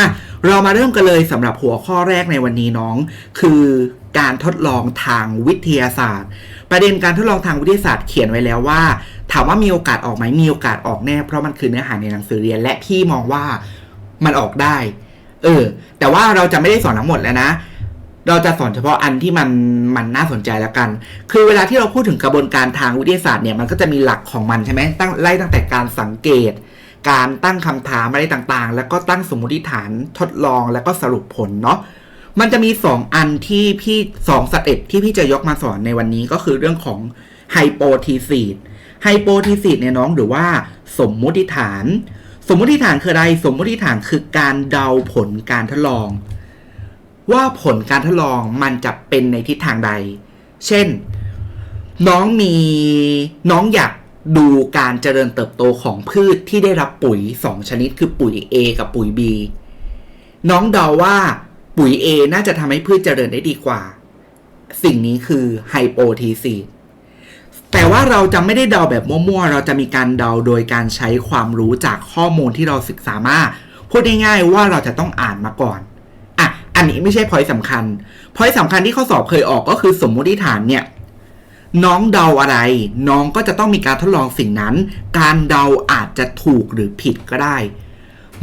อะเรามาเริ่มกันเลยสำหรับหัวข้อแรกในวันนี้น้อง คือการทดลองทางวิทยาศาสตร์ ประเด็นการทดลองทางวิทยาศาสตร์เขียนไว้แล้วว่า ถามว่ามีโอกาสออกไหมมีโอกาสออกแน่ เพราะมันคือเนื้อหาในหนังสือเรียน และพี่มองว่ามันออกได้ เออ แต่ว่าเราจะไม่ได้สอนทั้งหมดแล้วนะ เราจะสอนเฉพาะอันที่มันมันน่าสนใจแล้วกัน คือเวลาที่เราพูดถึงกระบวนการทางวิทยาศาสตร์เนี่ยมันก็จะมีหลักของมันใช่ไหมตั้งไล่ตั้งแต่การสังเกต การตั้งคำถามอะไรต่างๆ แล้วก็ตั้งสมมติฐานทดลองแล้วก็สรุปผลเนาะมันจะมีสองอันที่พี่สองสเต็ปที่พี่จะยกมาสอนในวันนี้ก็คือเรื่องของไฮโปทีซีดไฮโปทีซีดเนี่ยน้องหรือว่าสมมุติฐาน สมมุติฐานคืออะไร สมมุติฐานคือการเดาผลการทดลอง ว่าผลการทดลองมันจะเป็นในทิศทางใด เช่น น้องมีน้องอยาก ดูการเจริญเติบโตของพืชที่ได้รับปุ๋ย 2 ชนิดคือปุ๋ย A กับปุ๋ย B น้องเดาว่าปุ๋ย A น่าจะทำให้พืชเจริญได้ดีกว่า สิ่งนี้คือไฮโปทีซีแต่ว่าเราจะไม่ได้เดาแบบมั่วๆ เราจะมีการเดาโดยการใช้ความรู้จากข้อมูลที่เราศึกษามาพูดง่ายๆว่าเราจะต้องอ่านมาก่อนอะอันนี้ไม่ใช่พอยสำคัญพอยสำคัญที่ข้อสอบเคยออกก็คือสมมติฐานเนี่ย น้องเดาอะไร น้องก็จะต้องมีการทดลองสิ่งนั้น การเดาอาจจะถูกหรือผิดก็ได้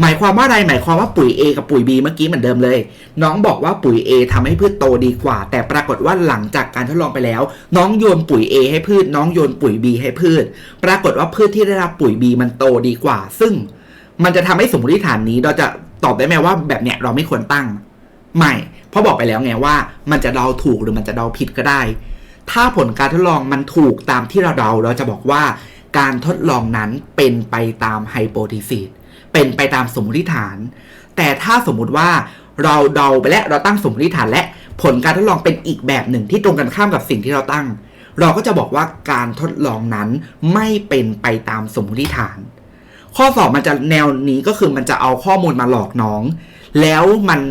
หมายความว่าอะไร หมายความว่าปุ๋ย A กับปุ๋ย B เมื่อกี้เหมือนเดิมเลย น้องบอกว่าปุ๋ย A ทำให้พืชโตดีกว่า แต่ปรากฏว่าหลังจากการทดลองไปแล้ว น้องโยนปุ๋ย A ให้พืช น้องโยนปุ๋ย B ให้พืช ปรากฏว่าพืชที่ได้รับปุ๋ย B มันโตดีกว่า ซึ่งมันจะทำให้สมมติฐานนี้เราจะตอบได้ไหมว่าแบบเนี้ยเราไม่ควรตั้ง ไม่ เพราะบอกไปแล้วไงว่า มันจะเดาถูกหรือมันจะเดาผิดก็ได้ ถ้าผลการทดลองมันถูกตามที่เราเดาเราจะบอกว่าการทดลองนั้นเป็นไปตามไฮโปทีซีสเป็นไปตามสมมติฐาน แต่ถ้าสมมุติว่าเราเดาไปและเราตั้งสมมติฐานและผลการทดลองเป็นอีกแบบหนึ่งที่ตรงกันข้ามกับสิ่งที่เราตั้ง เราก็จะบอกว่าการทดลองนั้นไม่เป็นไปตามสมมติฐาน ข้อสอบมันจะแนวนี้ก็คือมันจะเอาข้อมูลมาหลอกน้อง แล้วมัน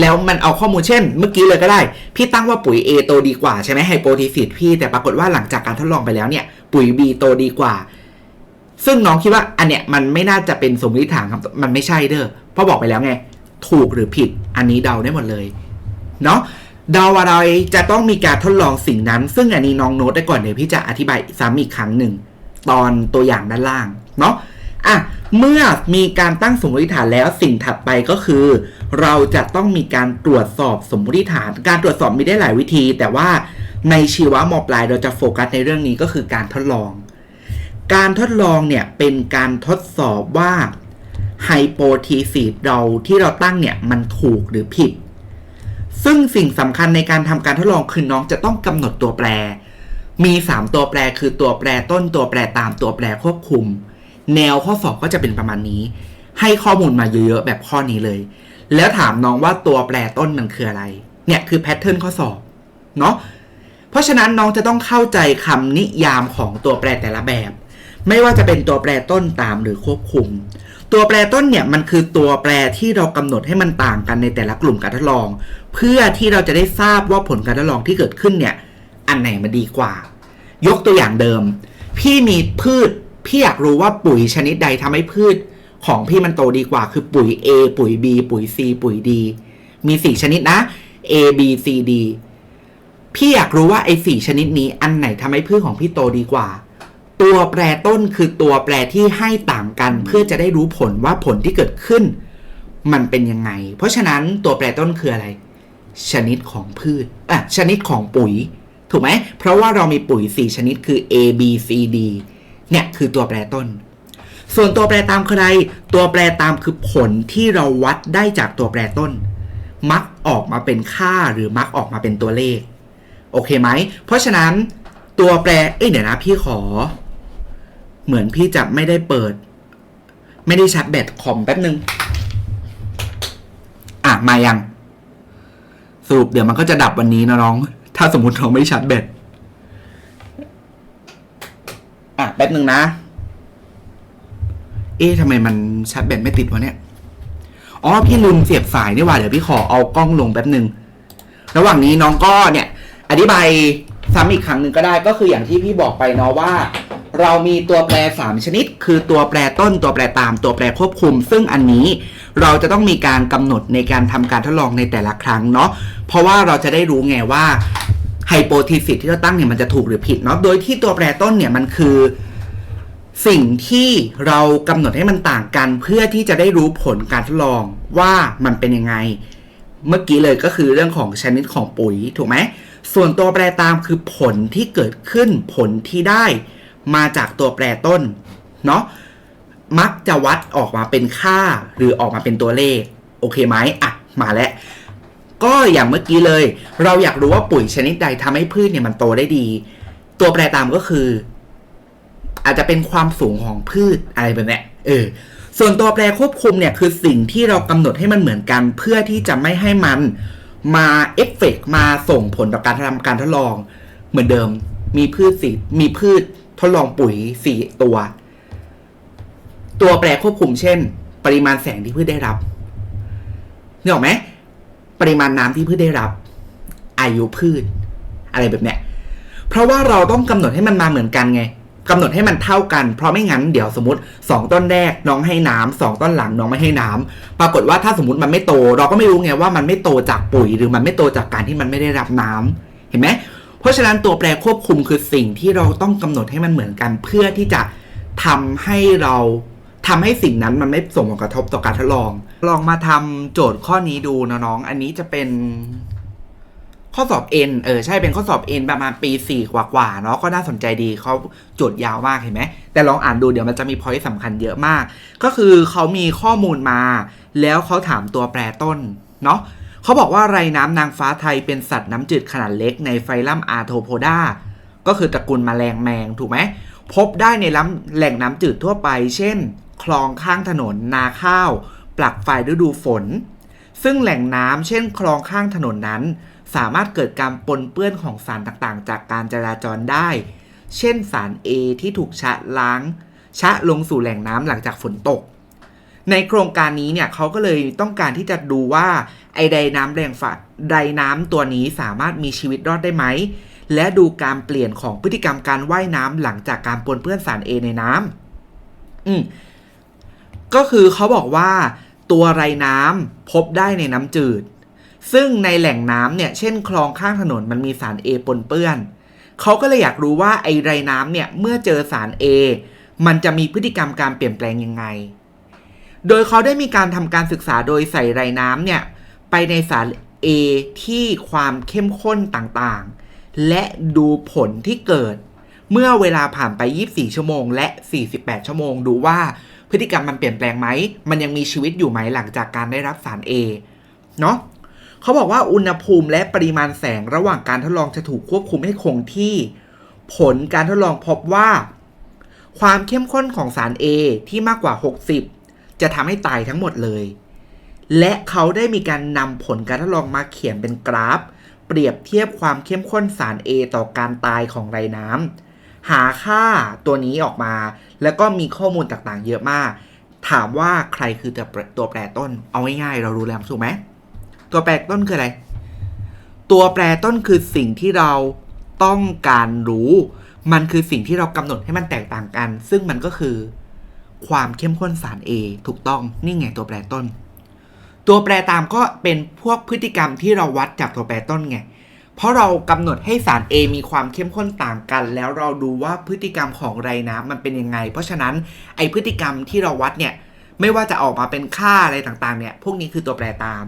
แล้วมันเอาข้อมูลเช่น เมื่อกี้เลยก็ได้ พี่ตั้งว่าปุ๋ย A โตดีกว่าใช่ไหมไฮโปทีซิสพี่แต่ปรากฏว่าหลังจากการทดลองไปแล้วเนี่ย ปุ๋ย B โตดีกว่า ซึ่งน้องคิดว่าอันเนี้ยมันไม่น่าจะเป็นสมมติฐานครับมันไม่ใช่เด้อเพราะบอกไปแล้วไง ถูกหรือผิดอันนี้เดาได้หมดเลยเนาะเดาอะไรจะต้องมีการทดลองสิ่งนั้น ซึ่งอันนี้น้องโน้ตได้ก่อนเดี๋ยวพี่จะอธิบายซ้ำอีกครั้งหนึ่งตอนตัวอย่างด้านล่างเนาะ อะเมื่อมีการตั้งสมมติฐานแล้วสิ่งถัดไปก็คือ เราจะต้องมีการตรวจสอบสมมติฐาน การตรวจสอบมีได้หลายวิธี แต่ว่าในชีวะมปลายเราจะโฟกัสในเรื่องนี้ก็คือการทดลอง การทดลองเนี่ยเป็นการทดสอบว่าไฮโปทีซีสเราที่เราตั้งเนี่ยมันถูกหรือผิด ซึ่งสิ่งสำคัญในการทำการทดลองคือน้องจะต้องกำหนดตัวแปร มี 3 ตัวแปรคือตัวแปรต้นตัวแปรตามตัวแปรควบคุม แนวข้อสอบก็จะเป็นประมาณนี้ ให้ข้อมูลมาเยอะๆแบบข้อนี้เลย แล้วถามน้องว่าตัวแปรต้นมันคืออะไร เนี่ยคือแพทเทิร์นข้อสอบเนาะเพราะฉะนั้นน้องจะต้องเข้าใจคำนิยามของตัวแปรแต่ละแบบ ไม่ว่าจะเป็นตัวแปรต้นตามหรือควบคุม ตัวแปรต้นเนี่ยมันคือตัวแปรที่เรากำหนดให้มันต่างกันในแต่ละกลุ่มการทดลอง เพื่อที่เราจะได้ทราบว่าผลการทดลองที่เกิดขึ้นเนี่ยอันไหนมันดีกว่า ยกตัวอย่างเดิม พี่มีพืช พี่อยากรู้ว่าปุ๋ยชนิดใดทำให้พืช ของพี่มันโตดีกว่า คือปุ๋ย A ปุ๋ย B ปุ๋ย C ปุ๋ย D มีสี่ชนิดนะ A B C D พี่อยากรู้ว่าไอ้สี่ชนิดนี้อันไหนทำให้พืชของพี่โตดีกว่า ตัวแปรต้นคือตัวแปรที่ให้ต่างกัน เพื่อจะได้รู้ผลว่าผลที่เกิดขึ้น มันเป็นยังไง เพราะฉะนั้นตัวแปรต้นคืออะไร ชนิดของพืชอะชนิดของปุ๋ย ถูกไหมเพราะว่าเรามีปุ๋ย 4 ชนิดคือ A B C D เนี่ยคือตัวแปรต้น ส่วนตัวแปรตามคืออะไร ตัวแปรตามคือผลที่เราวัดได้จากตัวแปรต้น มักออกมาเป็นค่าหรือมักออกมาเป็นตัวเลข โอเคไหม เพราะฉะนั้นตัวแปร เอ้ยเดี๋ยวนะพี่ขอ เหมือนพี่จะไม่ได้เปิด ไม่ได้ชาร์จแบตคอมแป๊บนึง อะ มายัง สรุปเดี๋ยวมันก็จะดับวันนี้นะน้อง ถ้าสมมติเราไม่ชาร์จแบต อะแป๊บหนึ่งนะ เอ๊ะทำไมมันชาร์จแบตไม่ติดวะเนี่ย อ๋อ พี่ลืมเสียบสายนี่หว่า เดี๋ยวพี่ขอเอากล้องลงแป๊บหนึ่ง ระหว่างนี้น้องก็เนี่ย อธิบายซ้ำอีกครั้งหนึ่งก็ได้ ก็คืออย่างที่พี่บอกไปเนาะว่า เรามีตัวแปร 3 ชนิด คือตัวแปรต้น ตัวแปรตาม ตัวแปรควบคุม ซึ่งอันนี้เราจะต้องมีการกำหนดในการทำการทดลองในแต่ละครั้งเนาะ เพราะว่าเราจะได้รู้ไงว่า ไฮโปทีซิสที่เราตั้งเนี่ยมันจะถูกหรือผิดเนาะโดยที่ตัวแปรต้นเนี่ยมันคือ สิ่งที่เรากำหนดให้มันต่างกัน เพื่อที่จะได้รู้ผลการทดลองว่ามันเป็นยังไง เมื่อกี้เลยก็คือเรื่องของชนิดของปุ๋ยถูกไหมส่วนตัวแปรตามคือผลที่เกิดขึ้นผลที่ได้มาจากตัวแปรต้นเนาะมักจะวัดออกมาเป็นค่าหรือออกมาเป็นตัวเลข โอเคไหมอะ มาแล้ว ก็อย่างเมื่อกี้เลย เราอยากรู้ว่าปุ๋ยชนิดใดทำให้พืชเนี่ยมันโตได้ดี ตัวแปรตามก็คือ อาจจะเป็นความสูงของพืชอะไรแบบนี้เออส่วนตัวแปรควบคุมเนี่ยคือสิ่งที่เรากำหนดให้มันเหมือนกัน เพื่อที่จะไม่ให้มันมาเอฟเฟกต์มาส่งผลต่อการทำการทดลอง เหมือนเดิมมีพืชสีมีพืชทดลองปุ๋ยสี่ตัว ตัวแปรควบคุมเช่น ปริมาณแสงที่พืชได้รับเนึกออกไหม ปริมาณน้ำที่พืชได้รับ อายุพืช อะไรแบบเนี้ยเพราะว่าเราต้องกำหนดให้มันมาเหมือนกันไงกำหนดให้มันเท่ากัน เพราะไม่งั้นเดี๋ยวสมมติ 2 ต้นแรกน้องให้น้ำสองต้นหลังน้องไม่ให้น้ำปรากฏว่าถ้าสมมติมันไม่โต เราก็ไม่รู้ไงว่ามันไม่โตจากปุ๋ย หรือมันไม่โตจากการที่มันไม่ได้รับน้ำเห็นไหมเพราะฉะนั้นตัวแปรควบคุมคือสิ่งที่เราต้องกำหนดให้มันเหมือนกัน เพื่อที่จะทำให้เราทำให้สิ่งนั้นมันไม่ส่งผลกระทบต่อการทดลอง ลองมาทำโจทย์ข้อนี้ดูนะน้อง อันนี้จะเป็นข้อสอบ N เออใช่เป็นข้อสอบ N ประมาณปี 4 กว่าๆเนาะก็น่าสนใจดีเขาโจทย์ยาวมากเห็นไหม แต่ลองอ่านดูเดี๋ยวมันจะมีพอยต์สำคัญเยอะมาก ก็คือเขามีข้อมูลมา แล้วเขาถามตัวแปรต้น เนาะเขาบอกว่าไรน้ำนางฟ้าไทยเป็นสัตว์น้ำจืดขนาดเล็กในไฟลัมอารโทโพดาก็คือตระกูลแมลงแมงถูกไหม พบได้ในลำแหล่งน้ำจืดทั่วไป เช่น คลองข้างถนนนาข้าว ลักไฟฤดูฝน ซึ่งแหล่งน้ำเช่นคลองข้างถนนนั้น สามารถเกิดการปนเปื้อนของสารต่างๆ จากการจราจรได้ เช่นสาร A ที่ถูกชะล้าง ชะลงสู่แหล่งน้ำหลังจากฝนตก ในโครงการนี้เนี่ยเขาก็เลยต้องการที่จะดูว่าไอไดน้ำแรงฝาไดน้ำตัวนี้สามารถมีชีวิตรอดได้ไหมและดูการเปลี่ยนของพฤติกรรมการว่ายน้ำหลังจากการปนเปื้อนสาร A ในน้ำอืมก็คือเขาบอกว่า ตัวไรน้ำพบได้ในน้ำจืด ซึ่งในแหล่งน้ำเนี่ยเช่นคลองข้างถนนมันมีสาร A ปนเปื้อนเขาก็เลยอยากรู้ว่าไอไรน้ำเนี่ยเมื่อเจอสาร A มันจะมีพฤติกรรมการเปลี่ยนแปลงยังไง โดยเขาได้มีการทำการศึกษาโดยใส่ไรน้ำเนี่ยไปในสาร A ที่ความเข้มข้นต่างๆ และดูผลที่เกิด เมื่อเวลาผ่านไป 24 ชั่วโมง และ 48 ชั่วโมง ดูว่า พฤติกรรมมันเปลี่ยนแปลงไหม มันยังมีชีวิตอยู่ไหมหลังจากการได้รับสาร A เนาะเขาบอกว่าอุณหภูมิและปริมาณแสงระหว่างการทดลองจะถูกควบคุมให้คงที่ ผลการทดลองพบว่า ความเข้มข้นของสาร A ที่มากกว่า 60 จะทำให้ตายทั้งหมดเลย และเขาได้มีการนำผลการทดลองมาเขียนเป็นกราฟ เปรียบเทียบความเข้มข้นสาร A ต่อการตายของไรน้ำ หาค่าตัวนี้ออกมา แล้วก็มีข้อมูลต่างๆ เยอะมาก ถามว่าใครคือตัวแปรตัวแปรต้น เอาง่ายๆเรารู้แล้วถูกไหมตัวแปรต้นคืออะไร ตัวแปรต้นคือสิ่งที่เราต้องการรู้ มันคือสิ่งที่เรากำหนดให้มันแตกต่างกัน ซึ่งมันก็คือ ความเข้มข้นสาร A ถูกต้องนี่ไงตัวแปรต้น ตัวแปรตามก็เป็นพวกพฤติกรรมที่เราวัดจากตัวแปรต้นไง เพราะเรากำหนดให้สาร A มีความเข้มข้นต่างกัน แล้วเราดูว่าพฤติกรรมของไรน้ำมันเป็นยังไง เพราะฉะนั้นไอพฤติกรรมที่เราวัดเนี่ยไม่ว่าจะออกมาเป็นค่าอะไรต่างๆเนี่ยพวกนี้คือตัวแปรตาม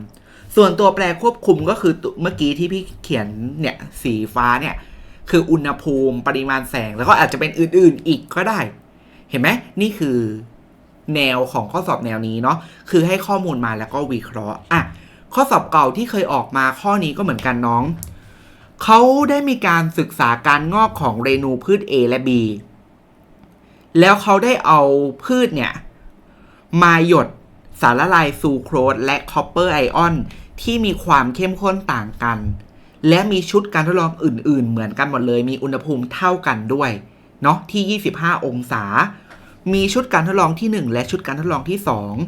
ส่วนตัวแปรควบคุมก็คือเมื่อกี้ที่พี่เขียนเนี่ยสีฟ้าเนี่ยคืออุณหภูมิปริมาณแสง แล้วก็อาจจะเป็นอื่นๆอีกก็ได้ เห็นไหมนี่คือแนวของข้อสอบแนวนี้เนาะคือให้ข้อมูลมาแล้วก็วิเคราะห์อะข้อสอบเก่าที่เคยออกมาข้อนี้ก็เหมือนกันน้อง เขาได้มีการศึกษาการงอกของเรนูพืช A และ B แล้วเขาได้เอาพืชเนี่ย มาหยดสารละลายซูโครสและคอปเปอร์ไอออนที่มีความเข้มข้นต่างกัน และมีชุดการทดลองอื่น ๆ เหมือนกันหมดเลย มีอุณหภูมิเท่ากันด้วยเนาะที่ 25 องศา มีชุดการทดลองที่ 1 และชุดการทดลองที่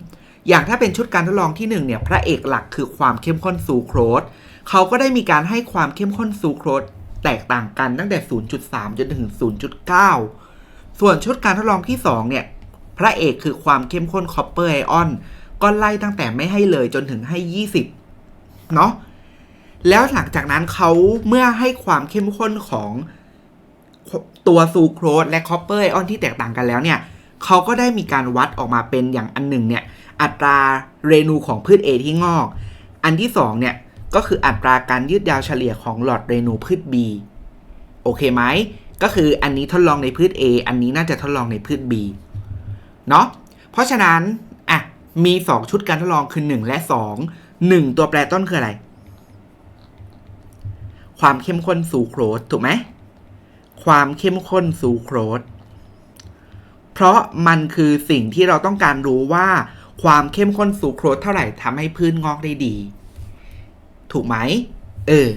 2 อย่างถ้าเป็นชุดการทดลองที่ 1 เนี่ย พระเอกหลักคือความเข้มข้นซูโครส เขาก็ได้มีการให้ความเข้มข้นซูโครสแตกต่างกันตั้งแต่ 0.3 จนถึง 0.9 ส่วนชุดการทดลองที่ 2 เนี่ย พระเอกคือความเข้มข้นคอปเปอร์ไอออนก็ไล่ตั้งแต่ไม่ให้เลยจนถึงให้ 20 เนาะแล้วหลังจากนั้นเขาเมื่อให้ความเข้มข้นของตัวซูโครสและคอปเปอร์ไอออนที่แตกต่างกันแล้วเนี่ยเขาก็ได้มีการวัดออกมาเป็นอย่างอันหนึ่งเนี่ย อัตราเรนูของพืช A ที่งอก อันที่สองเนี่ย ก็คืออัตราการยืดยาวเฉลี่ยของหลอดเรนูพืช B โอเคไหม ก็คืออันนี้ทดลองในพืช A อันนี้น่าจะทดลองในพืช B เนาะเพราะฉะนั้นอะมี 2 ชุดการทดลองคือ 1 และ 2 1 ตัวแปรต้นคืออะไร ความเข้มข้นซูโครสถูกไหม ความเข้มข้นซูโครสเพราะมันคือสิ่งที่เราต้องการรู้ว่า ความเข้มข้นซูโครสเท่าไหร่ทำให้พืชงอกได้ดี ถูกไหมเออ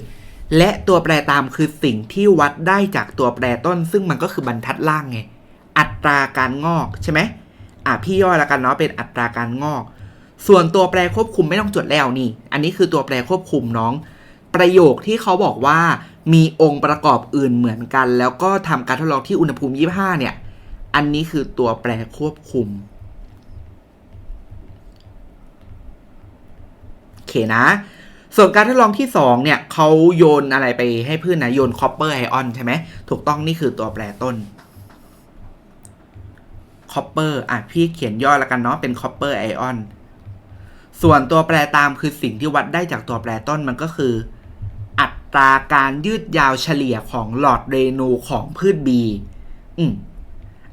และตัวแปรตามคือสิ่งที่วัดได้จากตัวแปรต้น ซึ่งมันก็คือบรรทัดล่างไง อัตราการงอกใช่ไหมอะพี่ย่อแล้วกันเนาะเป็นอัตราการงอก ส่วนตัวแปรควบคุมไม่ต้องจดแล้วนี่ อันนี้คือตัวแปรควบคุมน้อง ประโยคที่เขาบอกว่ามีองค์ประกอบอื่นเหมือนกัน แล้วก็ทำการทดลองที่อุณหภูมิ 25 เนี่ย อันนี้คือตัวแปรควบคุมโอเคนะ ส่วนการทดลองที่ 2 เนี่ยเขาโยนอะไรไปให้พืชนนะโยนคอปเปอร์ไอออนใช่ไหมถูกต้องนี่คือตัวแปรต้นคอปเปอร์อะพี่เขียนย่อแล้วกันเนาะเป็นคอปเปอร์ไอออนส่วนตัวแปรตามคือสิ่งที่วัดได้จากตัวแปรต้นมันก็คือ อัตราการยืดยาวเฉลี่ยของหลอดเรนูของพืช B อืม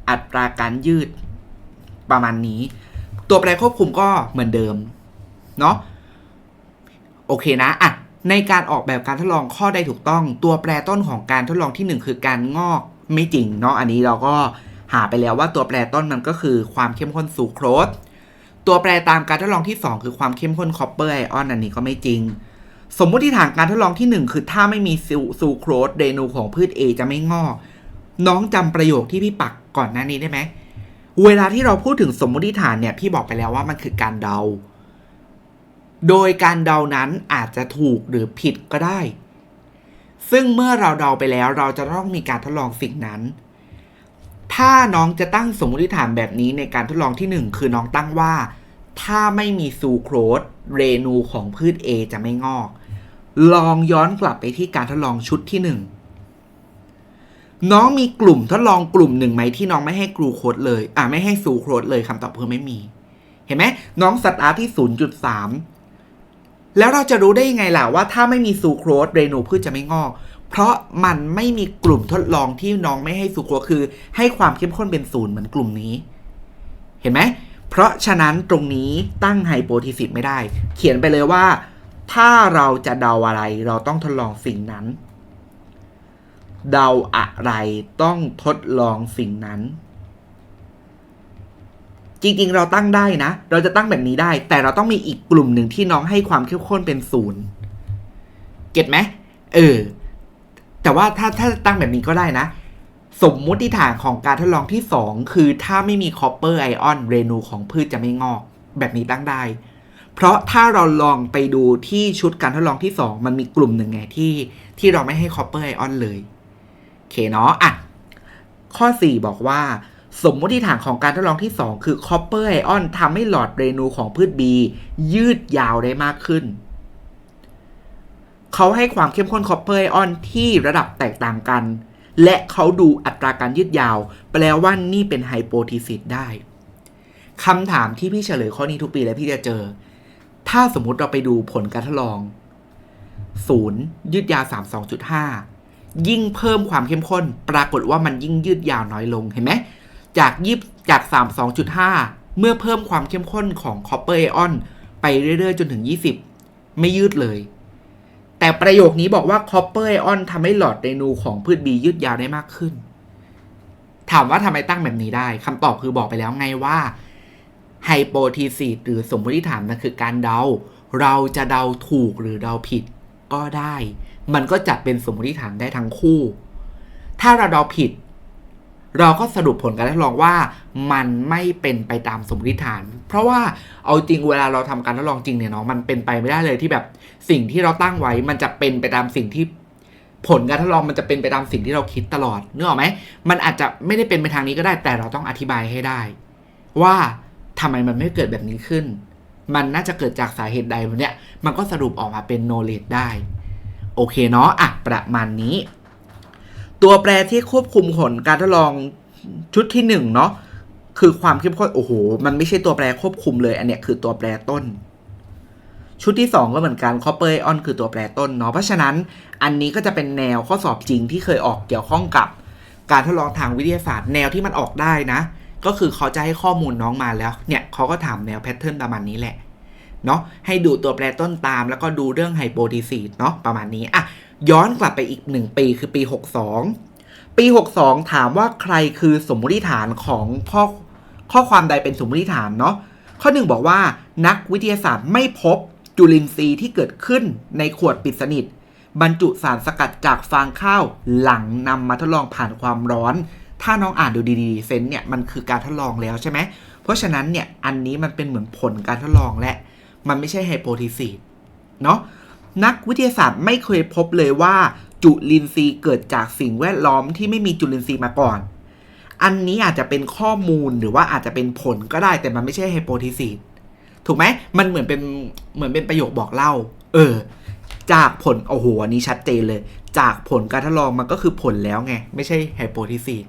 อัตราการยืดประมาณนี้ ตัวแปรควบคุมก็เหมือนเดิม เนาะ โอเคนะอะในการออกแบบการทดลองข้อใดถูกต้อง ตัวแปรต้นของการทดลองที่ 1 คือการงอกไม่จริงเนาะอันนี้เราก็หาไปแล้วว่าตัวแปรต้นมันก็คือความเข้มข้นซูโครสตัวแปรตามการทดลองที่ 2 คือความเข้มข้นคอปเปอร์ไอออนอันนี้ก็ไม่จริง สมมุติฐานการทดลองที่ 1 คือถ้าไม่มีซูโครสเรนูของพืช A จะไม่งอก น้องจำประโยคที่พี่ปักก่อนหน้านี้ได้ไหมเวลาที่เราพูดถึงสมมุติฐานเนี่ยพี่บอกไปแล้วว่ามันคือการเดา โดยการเดานั้นอาจจะถูกหรือผิดก็ได้ ซึ่งเมื่อเราเดาไปแล้วเราจะต้องมีการทดลองสิ่งนั้น ถ้าน้องจะตั้งสมมติฐานแบบนี้ในการทดลองที่ 1 คือน้องตั้งว่า ถ้าไม่มีซูโครสเรนูของพืช A จะไม่งอก ลองย้อนกลับไปที่การทดลองชุดที่ 1น้องมีกลุ่มทดลองกลุ่มหนึ่งไหมที่น้องไม่ให้กลูโคสเลย อ่าไม่ให้ซูโครสเลยคำตอบคือไม่มี เห็นไหมน้องสตาร์ทที่ 0.3 แล้วเราจะรู้ได้ยังไงล่ะว่าถ้าไม่มีซูโครสเรนูพืชจะไม่งอก เพราะมันไม่มีกลุ่มทดลองที่น้องไม่ให้ซูโครสคือ ให้ความเข้มข้นเป็นศูนย์เหมือนกลุ่มนี้ เห็นไหม เพราะฉะนั้นตรงนี้ตั้งไฮโปทีซิสไม่ได้ เขียนไปเลยว่า ถ้าเราจะเดาอะไรเราต้องทดลองสิ่งนั้น เดาอะไรต้องทดลองสิ่งนั้น จริงๆ เราตั้งได้นะ เราจะตั้งแบบนี้ได้ แต่เราต้องมีอีกกลุ่มหนึ่งที่น้องให้ความเข้มข้นเป็นศูนย์เก็ตไหมเออ แต่ว่าถ้าถ้าตั้งแบบนี้ก็ได้นะ สมมุติฐานของการทดลองที่ 2 คือถ้าไม่มีคอปเปอร์ไอออนเรนูของพืชจะไม่งอก แบบนี้ตั้งได้ เพราะถ้าเราลองไปดูที่ชุดการทดลองที่ 2 มันมีกลุ่มหนึ่งไงที่ ที่เราไม่ให้คอปเปอร์ไอออนเลยโอเคเนาะอะข้อ 4 บอกว่า สมมติฐานของการทดลองที่ 2 คือคอปเปอร์ไอออนทำให้หลอดเรนูของพืช B ยืดยาวได้มากขึ้น เขาให้ความเข้มข้นคอปเปอร์ไอออนที่ระดับแตกต่างกัน และเขาดูอัตราการยืดยาว แปลว่านี่เป็นไฮโปทีซิสได้คำถามที่พี่เฉลยข้อนี้ทุกปีแล้วพี่จะเจอ ถ้าสมมติเราไปดูผลการทดลอง 0 ยืดยาว 32.5 ยิ่งเพิ่มความเข้มข้น ปรากฏว่ามันยิ่งยืดยาวน้อยลงเห็นไหม จากยิบจาก 32.5 เมื่อเพิ่มความเข้มข้นของคอปเปอร์ไอออนไปเรื่อย ๆ จนถึง 20 ไม่ยืดเลย แต่ประโยคนี้บอกว่าคอปเปอร์ไอออนทำให้หลอดเรนูของพืชบียืดยาวได้มากขึ้น ถามว่าทำไมตั้งแบบนี้ได้คำตอบคือบอกไปแล้วไงว่าไฮโปทีซิสหรือสมมติฐานมันคือการเดา เราจะเดาถูกหรือเดาผิดก็ได้ มันก็จัดเป็นสมมติฐานได้ทั้งคู่ ถ้าเราเดาผิด เราก็สรุปผลการทดลองว่ามันไม่เป็นไปตามสมมติฐาน เพราะว่าเอาจริงเวลาเราทำการทดลองจริงเนี่ยเนาะมันเป็นไปไม่ได้เลยที่แบบสิ่งที่เราตั้งไว้มันจะเป็นไปตามสิ่งที่ผลการทดลองมันจะเป็นไปตามสิ่งที่เราคิดตลอดนึกออกไหมมันอาจจะไม่ได้เป็นไปทางนี้ก็ได้ แต่เราต้องอธิบายให้ได้ ว่าทำไมมันไม่เกิดแบบนี้ขึ้น มันน่าจะเกิดจากสาเหตุใดเนี้ยมันก็สรุปออกมาเป็น knowledge ได้ โอเคเนาะอะประมาณนี้ ตัวแปรที่ควบคุมผลการทดลองชุดที่หนึ่งเนาะคือความเข้มข้นโอ้โห มันไม่ใช่ตัวแปรควบคุมเลย อันเนี้ยคือตัวแปรต้น ชุดที่ 2 ก็เหมือนกัน copper ion คือตัวแปรต้นเนาะเพราะฉะนั้นอันนี้ก็จะเป็นแนวข้อสอบจริงที่เคยออกเกี่ยวข้องกับ การทดลองทางวิทยาศาสตร์ แนวที่มันออกได้นะ ก็คือเขาจะให้ข้อมูลน้องมาแล้วเนี่ยเขาก็ถามแนวแพทเทิร์นประมาณนี้แหละเนาะให้ดูตัวแปรต้นตาม แล้วก็ดูเรื่องไฮโปทีซีสเนาะประมาณนี้อะ ย้อนกลับไปอีก 1 ปีคือปี 62 ปี 62 ถามว่าใครคือสมมติฐานของข้อข้อความใดเป็นสมมติฐานเนาะข้อหนึ่งบอกว่านักวิทยาศาสตร์ไม่พบจุลินทรีย์ที่เกิดขึ้นในขวดปิดสนิท บรรจุสารสกัดจากฟางข้าวหลังนำมาทดลองผ่านความร้อน ถ้าน้องอ่านดูดีๆเซนเนี่ยมันคือการทดลองแล้วใช่ไหมเพราะฉะนั้นเนี่ยอันนี้มันเป็นเหมือนผลการทดลองและ มันไม่ใช่ไฮโปทีซีสเนาะ นักวิทยาศาสตร์ไม่เคยพบเลยว่า จุลินทรีย์เกิดจากสิ่งแวดล้อมที่ไม่มีจุลินทรีย์มาก่อน อันนี้อาจจะเป็นข้อมูลหรือว่าอาจจะเป็นผลก็ได้แต่มันไม่ใช่ไฮโปทีซีสถูกไหมมันเหมือนเป็นเหมือนเป็นประโยคบอกเล่า เออ จากผลโอ้โหอันนี้ชัดเจนเลย จากผลการทดลองมันก็คือผลแล้วไง ไม่ใช่ไฮโปทีซีส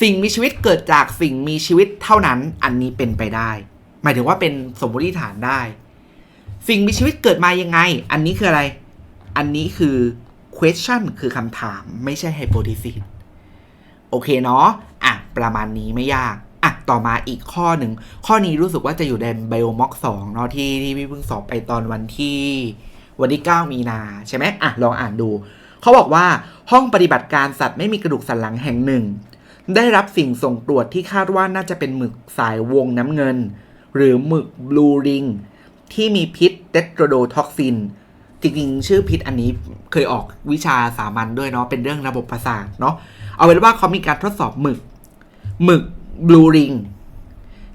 สิ่งมีชีวิตเกิดจากสิ่งมีชีวิตเท่านั้นอันนี้เป็นไปได้ หมายถึงว่าเป็นสมมติฐานได้ สิ่งมีชีวิตเกิดมายังไง อันนี้คืออะไร อันนี้คือ question คือคำถามไม่ใช่ hypothesis โอเคเนาะ อะ ประมาณนี้ไม่ยาก อะ ต่อมาอีกข้อหนึ่ง ข้อนี้รู้สึกว่าจะอยู่ใน Biomock 2เนาะที่ที่พี่เพิ่งสอบไปตอนวันที่ วันที่ 9 มีนาใช่ไหมอะ ลองอ่านดู เขาบอกว่าห้องปฏิบัติการสัตว์ไม่มีกระดูกสันหลังแห่งหนึ่ง ได้รับสิ่งส่งตรวจที่คาดว่าน่าจะเป็นหมึกสายวงน้ำเงิน หรือหมึกบลูริง ที่มีพิษเตตโรโดท็อกซิน จริงๆ ชื่อพิษอันนี้เคยออกวิชาสามัญด้วยเนาะเป็นเรื่องระบบประสาทเนาะเอาเป็นว่าเขามีการทดสอบหมึก หมึกบลูริง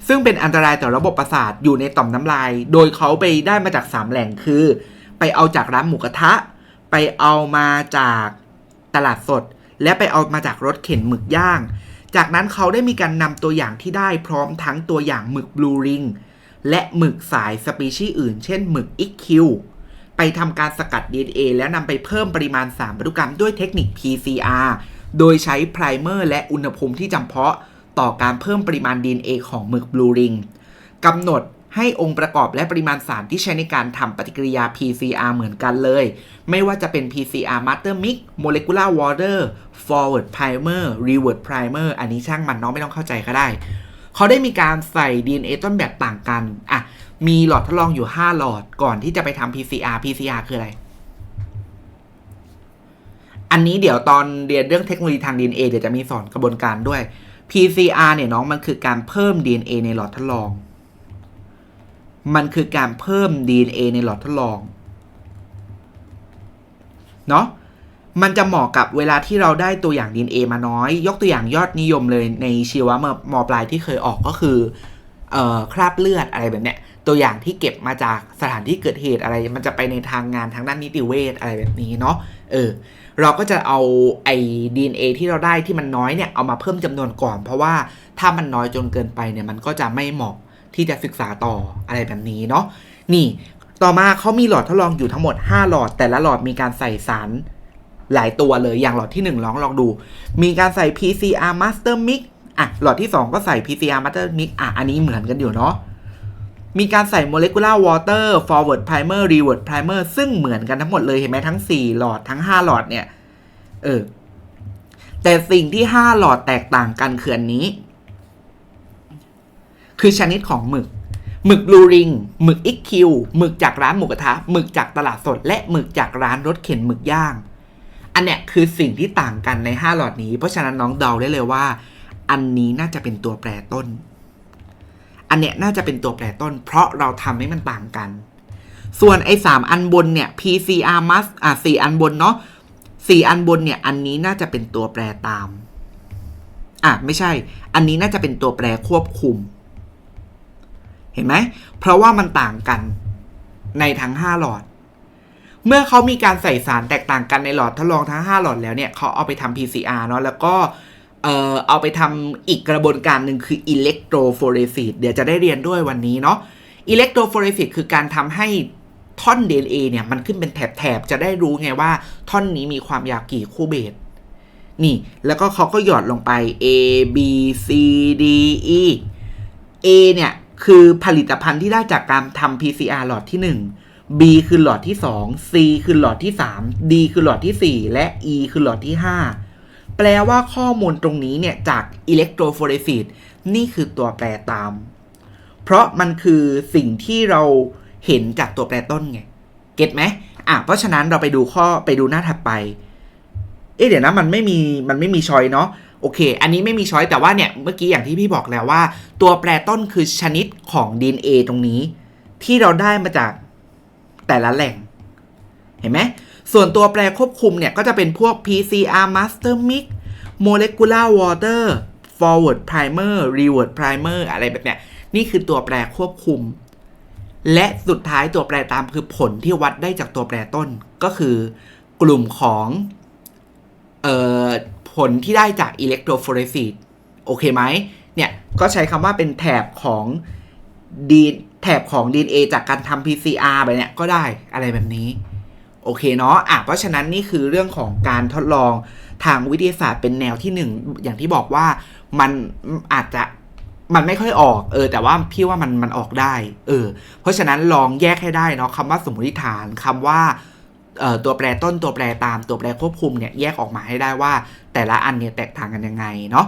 ซึ่งเป็นอันตรายต่อระบบประสาทอยู่ในต่อมน้ำลาย โดยเขาไปได้มาจาก 3 แหล่งคือ ไปเอาจากร้านหมูกระทะ ไปเอามาจากตลาดสด และไปเอามาจากรถเข็นหมึกย่าง จากนั้นเขาได้มีการนำตัวอย่างที่ได้พร้อมทั้งตัวอย่างหมึกบลูริง และหมึกสายสปีชีส์อื่น เช่นหมึกอิกคิวไปทำการสกัด DNA แล้วนำไปเพิ่มปริมาณสารพันธุกรรมด้วยเทคนิค PCR โดยใช้ไพรเมอร์และอุณหภูมิที่จำเพาะต่อการเพิ่มปริมาณ DNA ของหมึกบลูริงกำหนดให้องค์ประกอบและปริมาณสารที่ใช้ในการทำปฏิกิริยา PCR เหมือนกันเลย ไม่ว่าจะเป็น PCR Master Mix Molecular Water Forward Primer Reward Primer อันนี้ช่างมันน้องไม่ต้องเข้าใจก็ได้ เขาได้มีการใส่ DNA ต้นแบบต่างกันอะมีหลอดทดลองอยู่ 5 หลอดก่อนที่จะไปทำ PCR PCR คืออะไร อันนี้เดี๋ยวตอนเรียนเรื่องเทคโนโลยีทาง DNA เดี๋ยวจะมีสอนกระบวนการด้วย PCR เนี่ยน้องมันคือการเพิ่ม DNA ในหลอดทดลอง มันคือการเพิ่ม DNA ในหลอดทดลอง เนาะ มันจะเหมาะกับเวลาที่เราได้ตัวอย่าง DNA มาน้อย ยกตัวอย่างยอดนิยมเลยในชีวะมมปลายที่เคยออกก็คือออคราบเลือดอะไรแบบเนี้ยตัวอย่างที่เก็บมาจากสถานที่เกิดเหตุอะไร มันจะไปในทางงานทางด้านนิติเวชอะไรแบบนี้เนาะเออเราก็จะเอาไอ้ DNA ที่เราได้ที่มันน้อยเนี่ยเอามาเพิ่มจำนวนก่อน เพราะว่าถ้ามันน้อยจนเกินไปเนี่ยมันก็จะไม่เหมาะที่จะศึกษาต่ออะไรแบบนี้เนาะนี่ต่อมาเขามีหลอดทดลองอยู่ทั้งหมด 5 หลอด แต่ละหลอดมีการใส่สาร หลายตัวเลยอย่างหลอดที่ 1 ลองลองดู มีการใส่ PCR Master Mix อะหลอดที่ 2 ก็ใส่ PCR Master Mix อะอันนี้เหมือนกันอยู่เนาะมีการใส่ Molecular Water Forward Primer Reward Primer ซึ่งเหมือนกันทั้งหมดเลยเห็นไหมทั้ง 4 หลอดทั้ง 5 หลอดเนี่ยเออแต่สิ่งที่ 5 หลอดแตกต่างกันคืออันนี้ คือชนิดของหมึกหมึกบลูริงหมึกอิกคิวหมึกจากร้านหมูกระทะหมึกจากตลาดสด และหมึกจากร้านรถเข็นหมึกย่าง อันเนี้ยคือสิ่งที่ต่างกันใน 5 หลอดนี้ เพราะฉะนั้นน้องเดาได้เลยว่า อันนี้น่าจะเป็นตัวแปรต้น อันเนี้ยน่าจะเป็นตัวแปรต้น เพราะเราทำให้มันต่างกัน ส่วนไอ้สามอันบนเนี่ย PCR mus อะสี่อันบนเนาะสี่อันบนเนี่ย อันนี้น่าจะเป็นตัวแปรตาม อะไม่ใช่ อันนี้น่าจะเป็นตัวแปรควบคุม เห็นไหม เพราะว่ามันต่างกันในทั้ง 5 หลอด เมื่อเขามีการใส่สารแตกต่างกันในหลอดทดลองทั้ง 5 หลอดแล้วเนี่ยเขาเอาไปทำ PCR เนาะแล้วก็เอ่อเอาไปทำอีกกระบวนการหนึ่งคือ electrophoresis เดี๋ยวจะได้เรียนด้วยวันนี้เนาะอิเล็กโทรโฟเรซิสคือการทำให้ท่อน DNA เนี่ยมันขึ้นเป็นแถบๆ จะได้รู้ไงว่าท่อนนี้มีความยาวกี่คู่เบสนี่ แล้วก็เขาก็หยอดลงไป A B C D E A เนี่ย คือผลิตภัณฑ์ที่ได้จากการทำ PCR หลอดที่ 1 B คือหลอดที่ 2 C คือหลอดที่ 3 D คือหลอดที่ 4 และ E คือหลอดที่ 5 แปลว่าข้อมูลตรงนี้เนี่ยจากอิเล็กโทรโฟเรซิสนี่คือตัวแปรตาม เพราะมันคือสิ่งที่เราเห็นจากตัวแปรต้นไง เก็ตไหมอะ เพราะฉะนั้นเราไปดูข้อไปดูหน้าถัดไป เอ๊ะเดี๋ยวนะมันไม่มีมันไม่มีชอยเนาะโอเค อันนี้ไม่มีช้อยแต่ว่าเนี่ยเมื่อกี้อย่างที่พี่บอกแล้วว่า ตัวแปรต้นคือชนิดของ DNA ตรงนี้ ที่เราได้มาจาก แต่ละแหล่ง เห็นไหม ส่วนตัวแปรควบคุมเนี่ย ก็จะเป็นพวก PCR master mix molecular water forward primer reward primer อะไรแบบเนี้ย นี่คือตัวแปรควบคุม และสุดท้ายตัวแปรตามคือผลที่วัดได้จากตัวแปรต้น ก็คือกลุ่มของเอ่อผลที่ได้จากอิเล็กโทรโฟเรซิสโอเคไหมเนี่ย ก็ใช้คำว่าเป็นแถบของดี แถบของ DNA จากการทำ PCR ไปเนี่ยก็ได้อะไรแบบนี้ โอเคเนาะอะเพราะฉะนั้นนี่คือเรื่องของการทดลองทางวิทยาศาสตร์เป็นแนวที่หนึ่งอย่างที่บอกว่ามันอาจจะมันไม่ค่อยออก เออ แต่ว่าพี่ว่ามันมันออกได้ เออ เพราะฉะนั้นลองแยกให้ได้เนาะคำว่าสมมติฐานคำว่าเอ่อตัวแปรต้นตัวแปรตามตัวแปรควบคุมเนี่ยแยกออกมาให้ได้ว่า แต่ละอันเนี่ยแตกต่างกันยังไงเนาะ